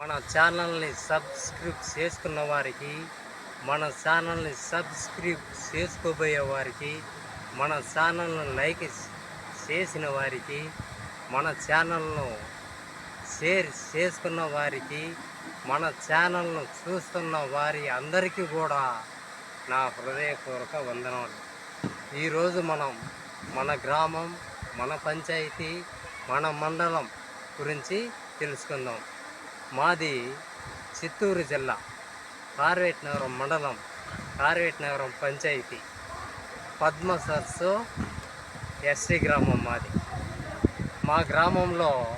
మన ఛానల్ని సబ్స్క్రైబ్ చేసుకున్న వారికి మన ఛానల్ని సబ్స్క్రైబ్ చేసుకోబోయే వారికి మన ఛానల్ను లైక్ చేసిన వారికి మన ఛానల్ను షేర్ చేసుకున్న వారికి మన ఛానల్ను చూస్తున్న వారి అందరికీ కూడా నా హృదయపూర్వక వందనాలు. ఈరోజు మనం మన గ్రామం మన పంచాయతీ మన మండలం గురించి తెలుసుకుందాం. మాది చిత్తూరు జిల్లా కార్వేట్ నగరం మండలం కార్వేట్ నగరం పంచాయతీ. పద్మ సరస్సు ఎస్టీ గ్రామం మాది. మా గ్రామంలో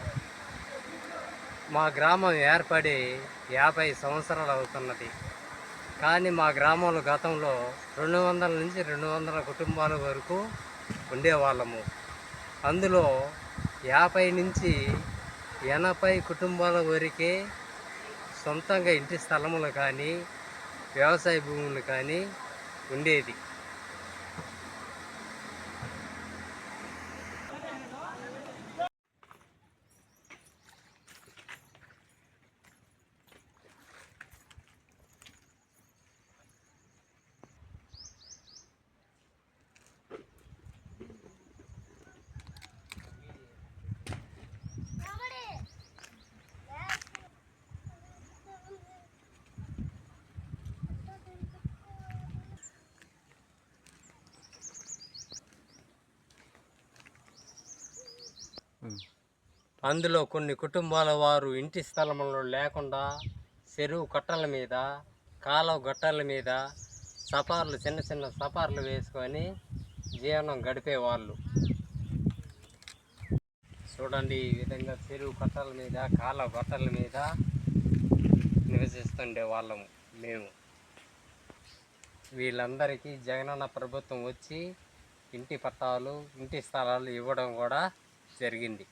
మా గ్రామం ఏర్పడి యాభై సంవత్సరాలు అవుతున్నది. కానీ మా గ్రామంలో గతంలో రెండు వందల నుంచి రెండు వందల కుటుంబాల వరకు ఉండేవాళ్ళము. అందులో యాభై నుంచి ఎనభై కుటుంబాల వరకే సొంతంగా ఇంటి స్థలములు కానీ వ్యవసాయ భూములు కానీ ఉండేది. అందులో కొన్ని కుటుంబాల వారు ఇంటి స్థలంలో లేకుండా చెరువు కట్టల మీద కాలువ గట్టల మీద సపార్లు చిన్న చిన్న సపార్లు వేసుకొని జీవనం గడిపేవాళ్ళు. చూడండి ఈ విధంగా చెరువు కట్టల మీద కాలువ గట్టల మీద నివసిస్తుండే వాళ్ళము మేము. వీళ్ళందరికీ జగనన్న ప్రభుత్వం వచ్చి ఇంటి పట్టాలు ఇంటి స్థలాలు ఇవ్వడం కూడా జరిగింది.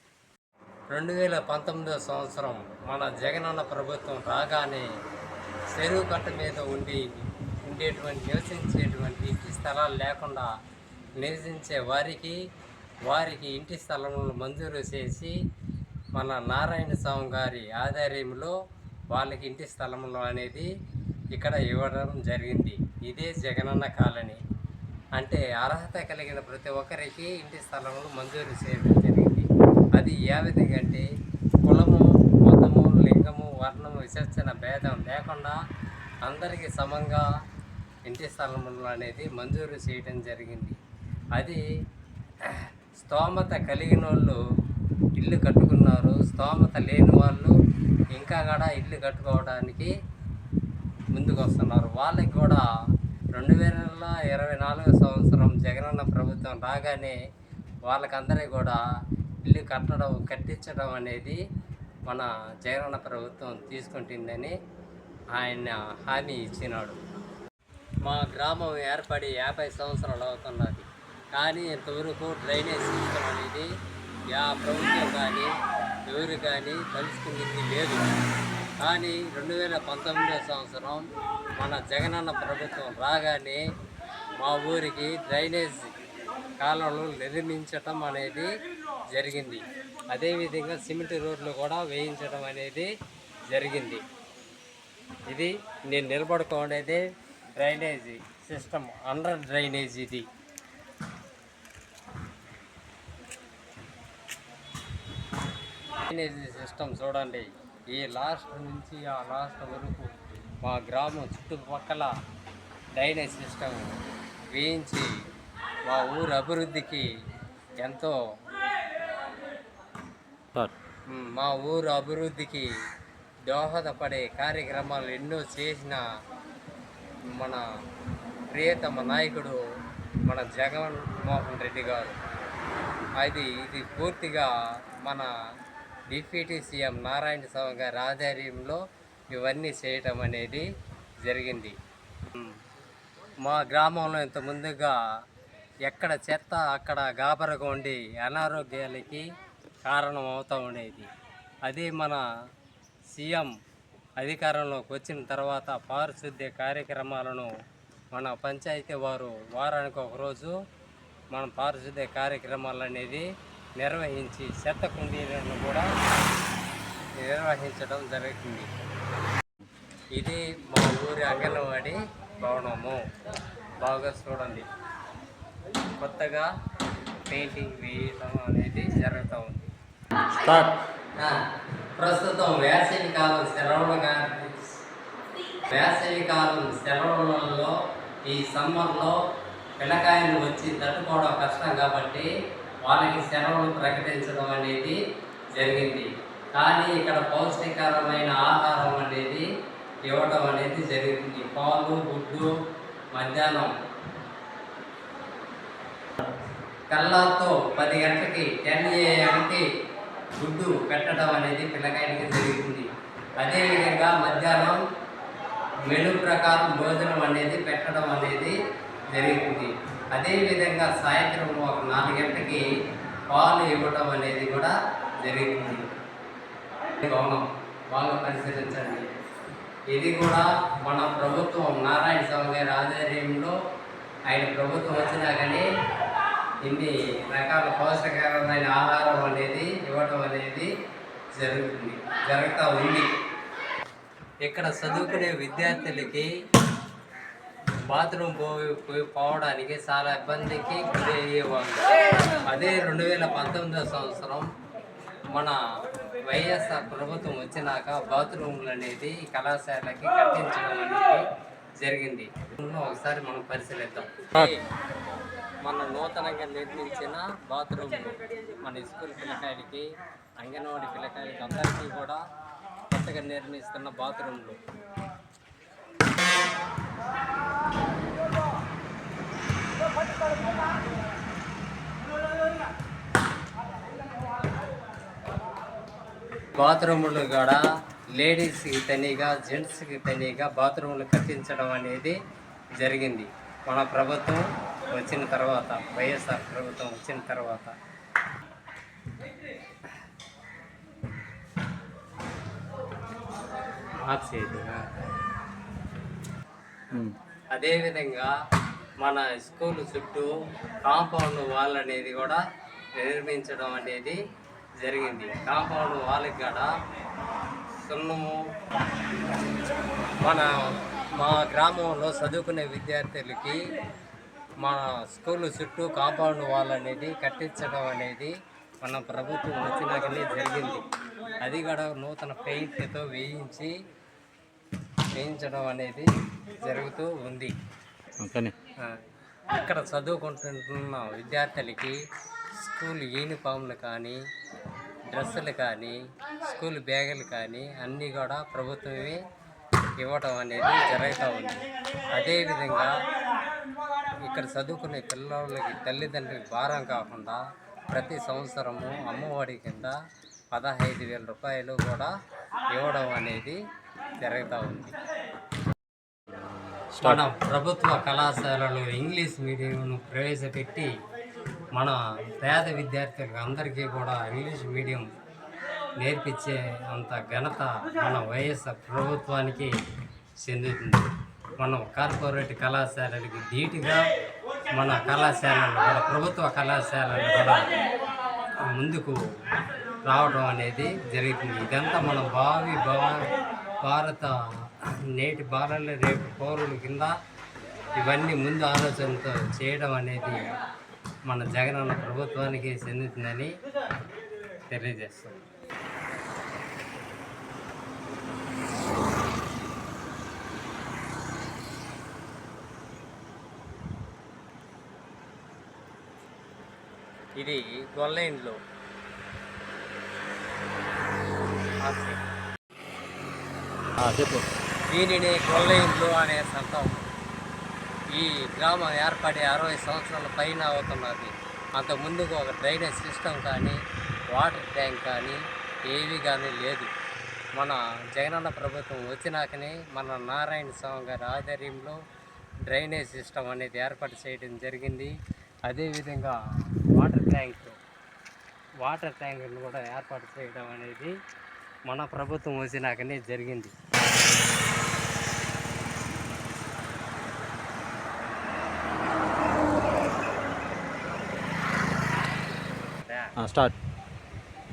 రెండు వేల పంతొమ్మిదో సంవత్సరం మన జగనన్న ప్రభుత్వం రాగానే చెరువు కట్ట మీద ఉండి ఉండేటువంటి నివసించేటువంటి ఇంటి స్థలాలు లేకుండా నివసించే వారికి వారికి ఇంటి స్థలములను మంజూరు చేసి మన నారాయణ స్వామి గారి ఆధ్వర్యంలో వాళ్ళకి ఇంటి స్థలములు అనేది ఇక్కడ ఇవ్వడం జరిగింది. ఇదే జగనన్న కాలనీ. అంటే అర్హత కలిగిన ప్రతి ఒక్కరికి ఇంటి స్థలములు మంజూరు చేయడం అది ఏ విధంగా అంటే కులము మతము లింగము వర్ణము విచక్షణ భేదం లేకుండా అందరికీ సమంగా ఇంటి స్థలములు అనేది మంజూరు చేయడం జరిగింది. అది స్తోమత కలిగిన వాళ్ళు ఇల్లు కట్టుకున్నారు. స్తోమత లేని వాళ్ళు ఇంకా కూడా ఇల్లు కట్టుకోవడానికి ముందుకు వస్తున్నారు వాళ్ళకి కూడా రెండు వేల ఇరవై నాలుగో సంవత్సరం జగనన్న ప్రభుత్వం రాగానే వాళ్ళకందరికీ కూడా ఇల్లు కట్టడం కట్టించడం అనేది మన జగనన్న ప్రభుత్వం తీసుకుంటుందని ఆయన హామీ ఇచ్చినాడు. మా గ్రామం ఏర్పడి యాభై సంవత్సరాలు అవుతున్నది. కానీ ఇంతవరకు డ్రైనేజ్ సిస్టమ్ అనేది యా ప్రభుత్వం కానీ ఎవరు కానీ తలుచుకునేది లేదు. కానీ రెండు వేల పంతొమ్మిదో సంవత్సరం మన జగనన్న ప్రభుత్వం రాగానే మా ఊరికి డ్రైనేజ్ కాలువలు నిర్మించటం అనేది జరిగింది. అదేవిధంగా సిమెంట్ రోడ్లు కూడా వేయించడం అనేది జరిగింది. ఇది నేను నిలబడుకోనేది డ్రైనేజీ సిస్టమ్ అండర్ డ్రైనేజ్ ఇది. డ్రైనేజీ సిస్టమ్ చూడండి. ఈ లాస్ట్ నుంచి ఆ లాస్ట్ వరకు మా గ్రామం చుట్టుపక్కల డ్రైనేజ్ సిస్టమ్ వేయించి మా ఊరు అభివృద్ధికి ఎంతో మ్, ఊరు అభివృద్ధికి దోహదపడే కార్యక్రమాలు ఎన్నో చేసిన మన ప్రియతమ నాయకుడు మన జగన్మోహన్ రెడ్డి గారు. అది ఇది పూర్తిగా మన డిప్యూటీ సీఎం నారాయణ స్వామి గారి ఆధ్వర్యంలో ఇవన్నీ చేయటం అనేది జరిగింది. మా గ్రామంలో ఇంత ముందుగా ఎక్కడ చెత్త అక్కడ గాబరగా ఉండి అనారోగ్యాలకి కారణం అవుతూ ఉండేది. అదే మన సీఎం అధికారంలోకి వచ్చిన తర్వాత పారిశుద్ధ్య కార్యక్రమాలను మన పంచాయతీ వారు వారానికి ఒకరోజు మన పారిశుద్ధ్య కార్యక్రమాలు అనేది నిర్వహించి చెత్త కుండీలను కూడా నిర్వహించడం జరుగుతుంది. ఇది మా ఊరి అంగన్వాడి భవనము. బాగా చూడండి. కొత్తగా పెయింటింగ్ వేయడం అనేది జరుగుతూ ఉంది. ప్రస్తుతం వేసవి కాలం సెలవులుగా వేసవి కాలం సెలవులలో ఈ సమ్మర్లో పిల్లకాయలు వచ్చి తట్టుకోవడం కష్టం కాబట్టి వాళ్ళకి సెలవులు ప్రకటించడం అనేది జరిగింది. కానీ ఇక్కడ పౌష్టికరమైన ఆహారం అనేది ఇవ్వడం అనేది జరుగుతుంది పాలు గుడ్డు మధ్యాహ్నం కల్లాతో పది గంటలకి టెన్ ఏఎంకి గుడ్డు పెట్టడం అనేది పిల్లకాయలకి జరుగుతుంది. అదేవిధంగా మధ్యాహ్నం మెను ప్రకారం భోజనం అనేది పెట్టడం అనేది జరుగుతుంది. అదేవిధంగా సాయంత్రం ఒక నాలుగు గంటలకి పాలు ఇవ్వడం అనేది కూడా జరుగుతుంది. భవనం బాగా పరిశీలించండి. ఇది కూడా మన ప్రభుత్వం నారాయణ స్వామి గారి ఆధ్వర్యంలో ఆయన ప్రభుత్వం వచ్చినా కానీ ఇన్ని రకాల పోషకరమైన ఆహారం అనేది ఇవ్వడం అనేది జరుగుతుంది జరుగుతూ ఉంది. ఇక్కడ చదువుకునే విద్యార్థులకి బాత్రూమ్ పోయి పోవడానికి చాలా ఇబ్బందికి గురి అయ్యేవాళ్ళు అదే రెండు వేల పంతొమ్మిదో సంవత్సరం మన వైఎస్ఆర్ ప్రభుత్వం వచ్చినాక బాత్రూమ్లు అనేది కళాశాలకి కట్టించడం అనేది జరిగింది. ఒకసారి మనం పరిశీలిద్దాం. మన నూతనంగా నిర్మించిన బాత్రూమ్ మన స్కూల్ పిల్లకాయలకి అంగన్వాడీ పిల్లకాయలకి అందరికీ కూడా కొత్తగా నిర్మిస్తున్న బాత్రూమ్లు బాత్రూములు కూడా లేడీస్కి తనిగా జెంట్స్కి తనిగా బాత్రూములు కట్టించడం అనేది జరిగింది. మన ప్రభుత్వం వచ్చిన తర్వాత వైఎస్ఆర్ ప్రభుత్వం వచ్చిన తర్వాత. అదేవిధంగా మన స్కూల్ చుట్టూ కాంపౌండ్ వాల్ అనేది కూడా నిర్మించడం అనేది జరిగింది. కాంపౌండ్ వాళ్ళకి కూడా సున్నము మన మా గ్రామంలో చదువుకునే విద్యార్థులకి మన స్కూల్ చుట్టూ కాంపౌండ్ వాల్ అనేది కట్టించడం అనేది మన ప్రభుత్వం వచ్చినాకనే జరిగింది. అది కూడా నూతన పెయింట్తో వేయించి వేయించడం అనేది జరుగుతూ ఉంది. ఇక్కడ చదువుకుంటున్న విద్యార్థులకి స్కూల్ యూనిఫామ్లు కానీ డ్రెస్సులు కానీ స్కూల్ బ్యాగులు కానీ అన్నీ కూడా ప్రభుత్వమే ఇవ్వటం అనేది జరుగుతూ ఉంది. అదేవిధంగా ఇక్కడ చదువుకునే పిల్లలకి తల్లిదండ్రులకి భారం కాకుండా ప్రతి సంవత్సరము అమ్మఒడి కింద పదహైదు వేల రూపాయలు కూడా ఇవ్వడం అనేది జరుగుతూ ఉంది. మన ప్రభుత్వ కళాశాలలో ఇంగ్లీష్ మీడియంను ప్రవేశపెట్టి మన పేద విద్యార్థులకు అందరికీ కూడా ఇంగ్లీష్ మీడియం నేర్పించే అంత ఘనత మన వైఎస్ఆర్ ప్రభుత్వానికి చెందుతుంది. మనం కార్పొరేట్ కళాశాలలకి ధీటుగా మన కళాశాలలు కూడా ప్రభుత్వ కళాశాలలు కూడా ముందుకు రావడం అనేది జరుగుతుంది. ఇదంతా మన భావి భా భారత నేటి బాలల రేపు పౌరుల కింద ఇవన్నీ ముందు ఆలోచనతో చేయడం అనేది మన జగనన్న ప్రభుత్వానికి చెందుతుందని తెలియజేస్తాం ఇది గొల్లైన్లో. చెప్పు. దీనిని గొల్లైన్లు అనే సంతం ఈ గ్రామం ఏర్పడి అరవై సంవత్సరాల పైన అవుతున్నది. అంత ముందుకు ఒక డ్రైనేజ్ సిస్టమ్ కానీ వాటర్ ట్యాంక్ కానీ ఏవి కానీ లేదు. మన జగనన్న ప్రభుత్వం వచ్చినాకనే మన నారాయణ స్వామి గారి ఆధ్వర్యంలో డ్రైనేజ్ సిస్టమ్ అనేది ఏర్పాటు చేయడం జరిగింది. అదేవిధంగా వాటర్ ట్యాంక్ వాటర్ ట్యాంకును కూడా ఏర్పాటు చేయడం అనేది మన ప్రభుత్వం వచ్చినాకనే జరిగింది. స్టార్ట్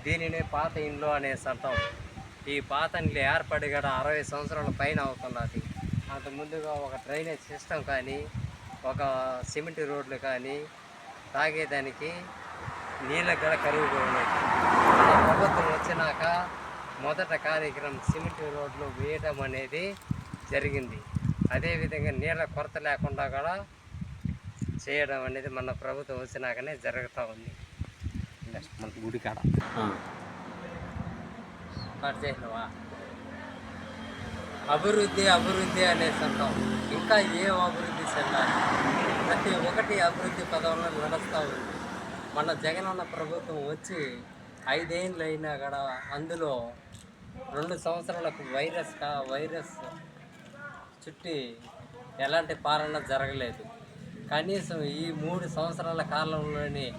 దీనినే పాత ఇండ్లు అనే చట్టం ఈ పాతండ్లు ఏర్పడి కూడా అరవై సంవత్సరాల పైన అవుతున్నది. అంత ముందుగా ఒక డ్రైనేజ్ సిస్టమ్ కానీ ఒక సిమెంట్ రోడ్లు కానీ తాగేదానికి నీళ్ళకు కూడా కరువుగా ఉన్నాయి ప్రభుత్వం వచ్చినాక మొదట కార్యక్రమం సిమెంట్ రోడ్లు వేయడం అనేది జరిగింది. అదేవిధంగా నీళ్ళ కొరత లేకుండా కూడా చేయడం అనేది మన ప్రభుత్వం వచ్చినాకనే జరుగుతూ ఉంది. నెక్స్ట్ మన గుడి కాడ చేసినవా? అభివృద్ధి అభివృద్ధి అనేసి అంటాం ఇంకా ఏం అభివృద్ధి చెందాలి? ప్రతి ఒక్కటి అభివృద్ధి పదంలో నడుస్తూ ఉంది. మన జగనన్న ప్రభుత్వం వచ్చి ఐదేళ్ళు అయినా కూడా అందులో రెండు సంవత్సరాలకు వైరస్ కా వైరస్ చుట్టి ఎలాంటి పాలన జరగలేదు. కనీసం ఈ మూడు సంవత్సరాల కాలంలోనే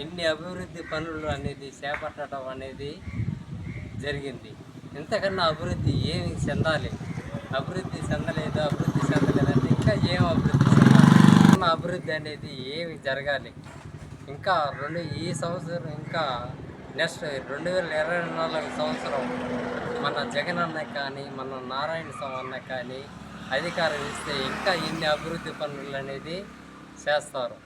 ఇన్ని అభివృద్ధి పనులు అనేది చేపట్టడం అనేది జరిగింది. ఇంతకన్నా అభివృద్ధి ఏమి చెందాలి? అభివృద్ధి చెందలేదు అభివృద్ధి చెందలేదంటే ఇంకా ఏం అభివృద్ధి చెందాలి? అభివృద్ధి అనేది ఏమి జరగాలి? ఇంకా రెండు ఈ సంవత్సరం ఇంకా నెక్స్ట్ రెండు వేల ఇరవై నాలుగు సంవత్సరం మన జగన్ అన్న కానీ మన నారాయణ స్వామి అన్న కానీ అధికారం ఇస్తే ఇంకా ఇన్ని అభివృద్ధి పనులు అనేది చేస్తారు.